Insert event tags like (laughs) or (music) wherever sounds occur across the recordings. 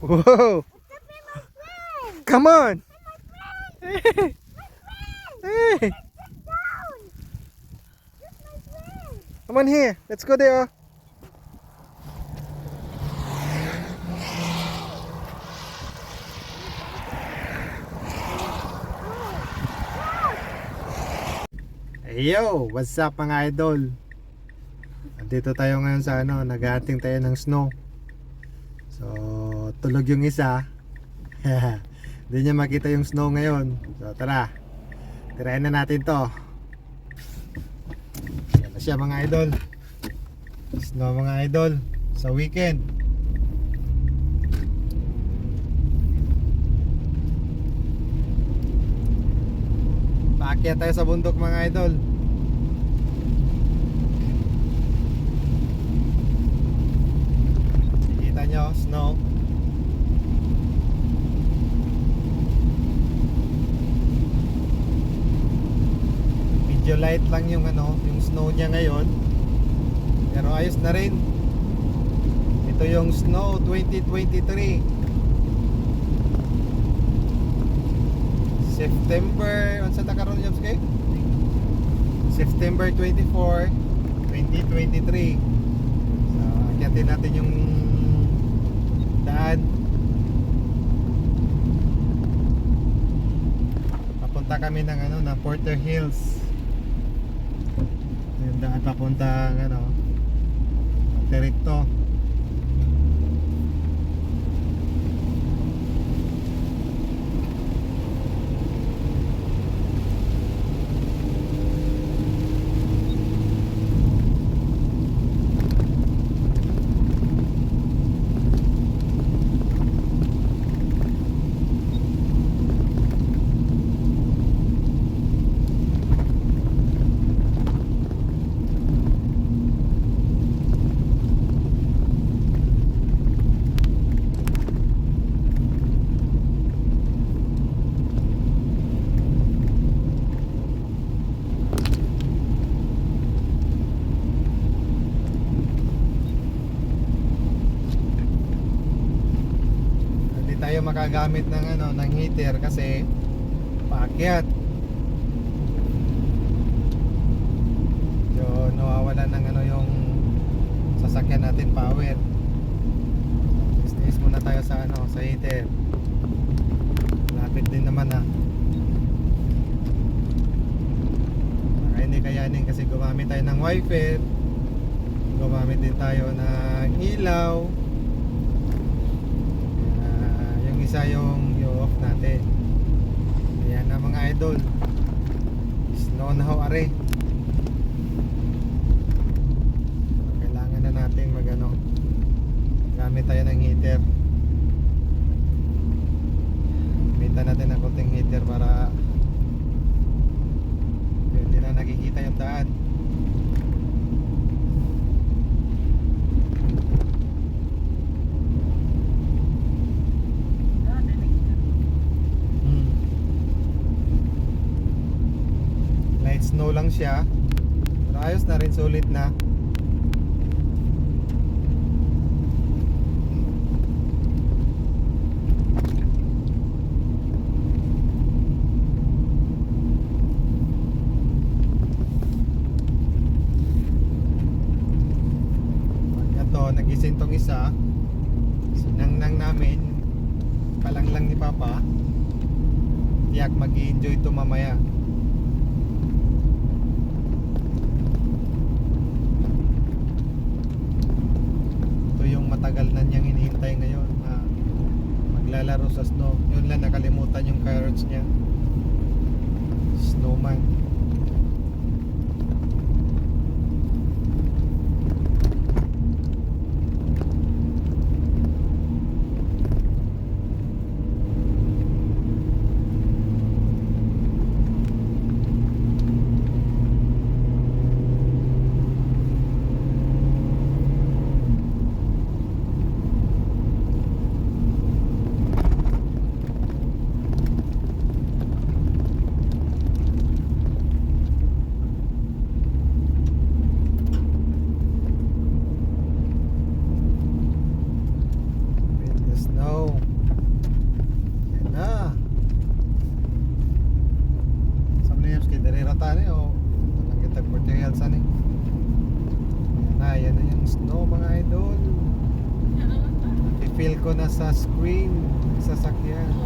Whoa! Come on! Hey! Hey! Come on here. Let's go there. Hey yo, what's up mga idol? Dito tayo ngayon sa ano, naghahanting tayo ng snow. So, tulog yung isa. (laughs) Hindi niya makita yung snow ngayon. So, tara. Tirayan na natin to. Yan na siya mga idol. Snow mga idol. Sa weekend. Paakyat tayo sa bundok mga idol. Kita nyo, snow. Medyo light lang yung ano, yung snow niya ngayon. Pero ayos na rin. Ito yung snow 2023. September, ano sa nakaroon yung skate? September 24, 2023. So, akyatin natin yung daan. Papunta kami ng ano, ng Porter Hills. Yung daan papunta ano, Terito. Tayo makagamit ng ano ng heater kasi paakyat. So nawawala ng ano yung sasakyan natin power. Stays muna tayo sa ano sa heater. Lapit din naman ah. Baka hindi kayanin kasi gumamit tayo ng wifi. Gumamit din tayo ng ilaw. Isa yung i-off natin. Ayan na mga idol. Snow na ho are. Kailangan na natin mag ano, gamit tayo ng heater. Gamitan natin ng konting heater para hindi na nakikita yung daan. Hmm. Light snow siya. Pero ayos na rin, sulit na. Ito, nagising tong isa. Sinangnang namin. Palang lang ni Papa. Tiyak mag enjoy to mamaya. Ito yung matagal na niyang hinihintay ngayon na maglalaro sa snow. Yun lang nakalimutan yung carrots niya. Snowman. Sasakyan.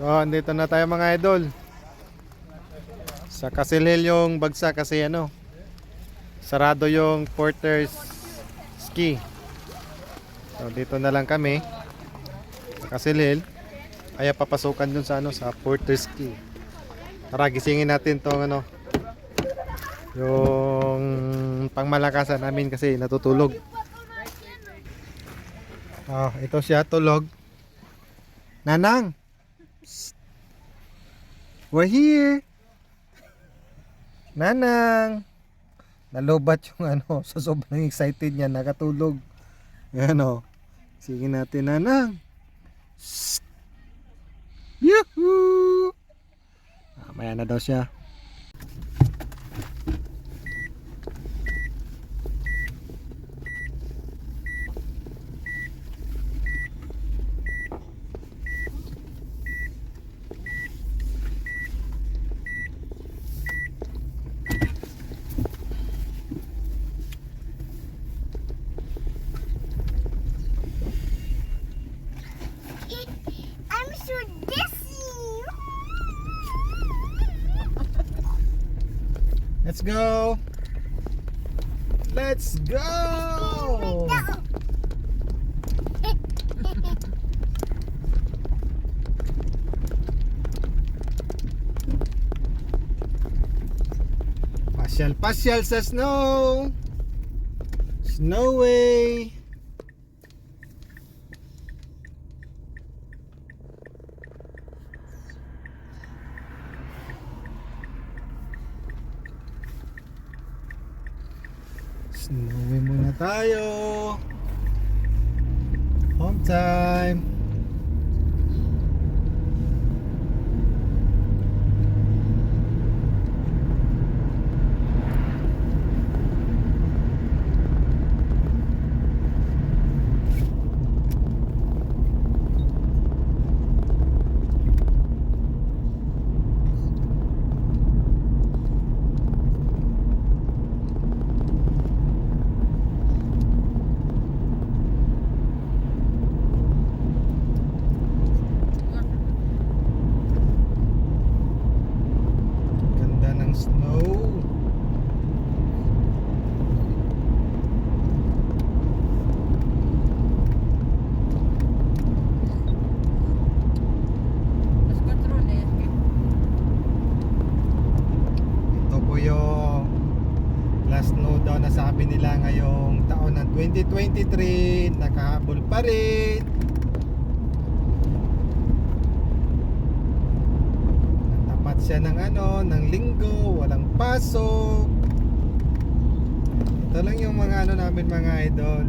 So, andito na tayo mga idol. Sa Kasilhil yung bagsak kasi ano, sarado yung Porter's Ski. So, dito na lang kami. Sa Kasilhil. Kaya papasukan dun sa ano, sa Porter's Ski. Tara, gisingin natin tong ano, yung pangmalakasan namin kasi natutulog. Ah, ito siya tulog. Nanang. Psst. We're here. Nanang. Nalobat yung ano, (laughs) sa sobrang excited niya, nakatulog. Yan o. Sige natin, Nanang. Psst. Yuhuu! Ah, maya na daw siya. Let's go! Let's go! Pasyal, pasyal sa snow! Snowy! Time. Ano ng linggo walang pasok ito lang yung mga ano namin mga idol.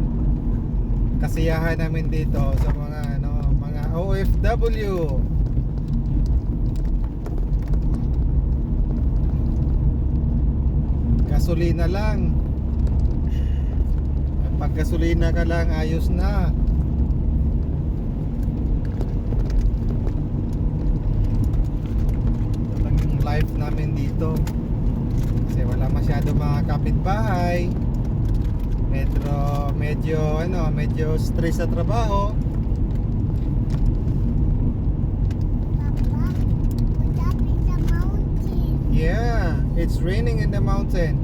Kasiyahan namin dito sa mga ano mga OFW gasolina lang. Pag gasolina ka lang ayos na ito lang yung life namin dito. Kasi wala masyado mga kapitbahay. Medyo medyo ano medyo stress sa trabaho. Papa, up in the yeah it's raining in the mountain.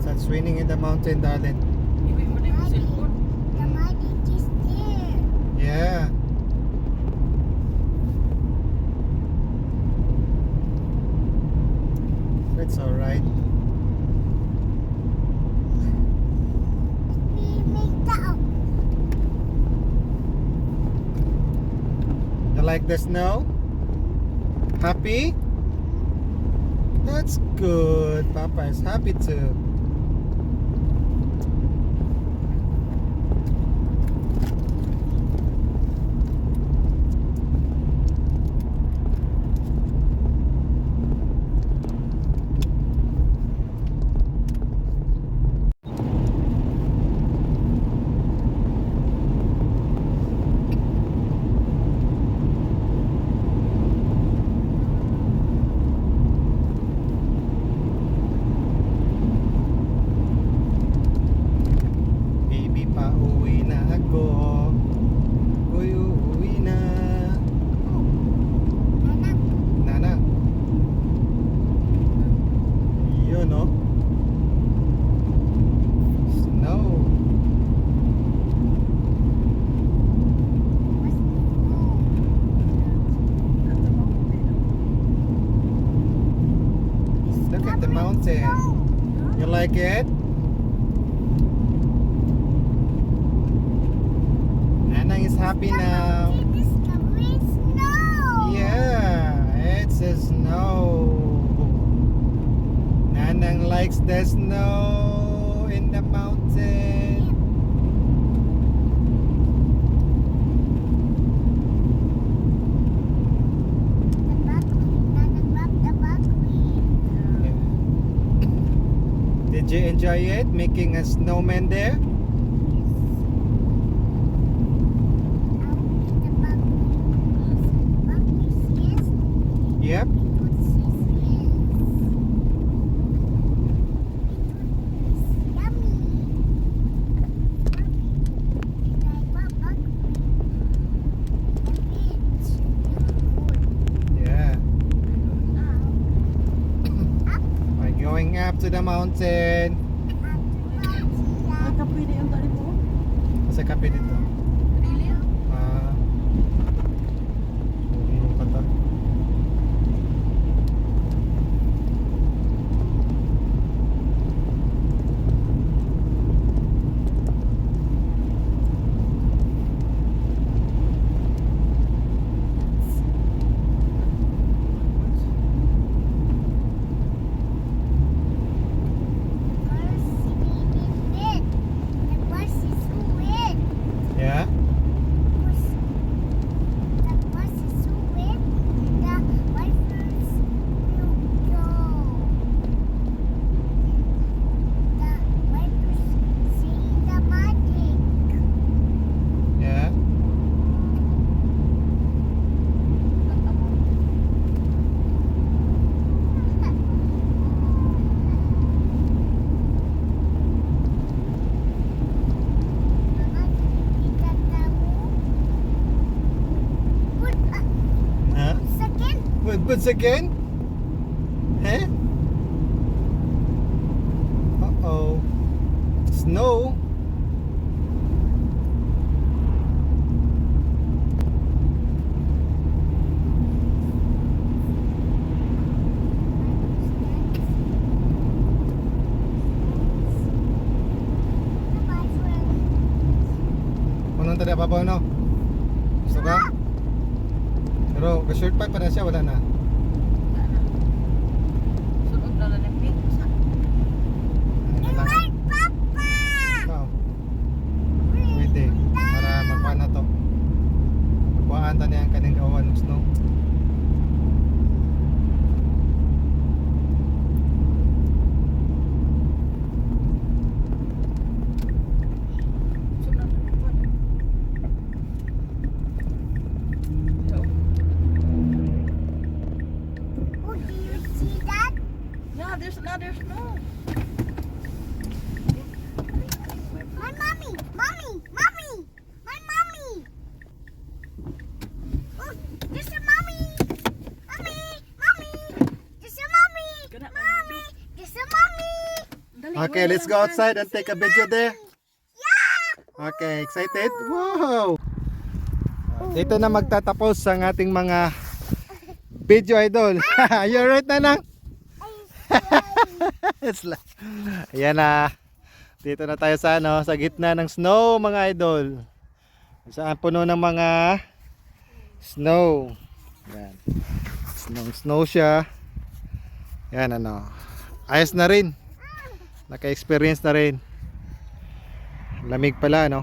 Starts raining in the mountain darling yeah that's all right. You like the snow? Happy? That's good. Papa is happy too. You Did you enjoy it? Making a snowman there? To the mountain. the kape mo. Sa kape dito. once again? Eh? Uh-oh. Snow. Punta na papaw no? Gusto ka? Pero ka-short pipe pa na siya, wala na. Okay, let's go outside and take a video there. Okay, excited? Wow! Dito na magtatapos ang ating mga video idol. (laughs) you alright na nang? (laughs) It's like, ayan na. Dito na tayo sa ano, sa gitna ng snow mga idol. Saan puno ng mga snow. Yan. Snow, snow siya. Yan ano. Ayos na rin. Naka-experience na rin. Lamig pala no.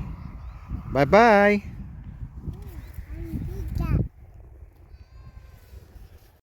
Bye bye.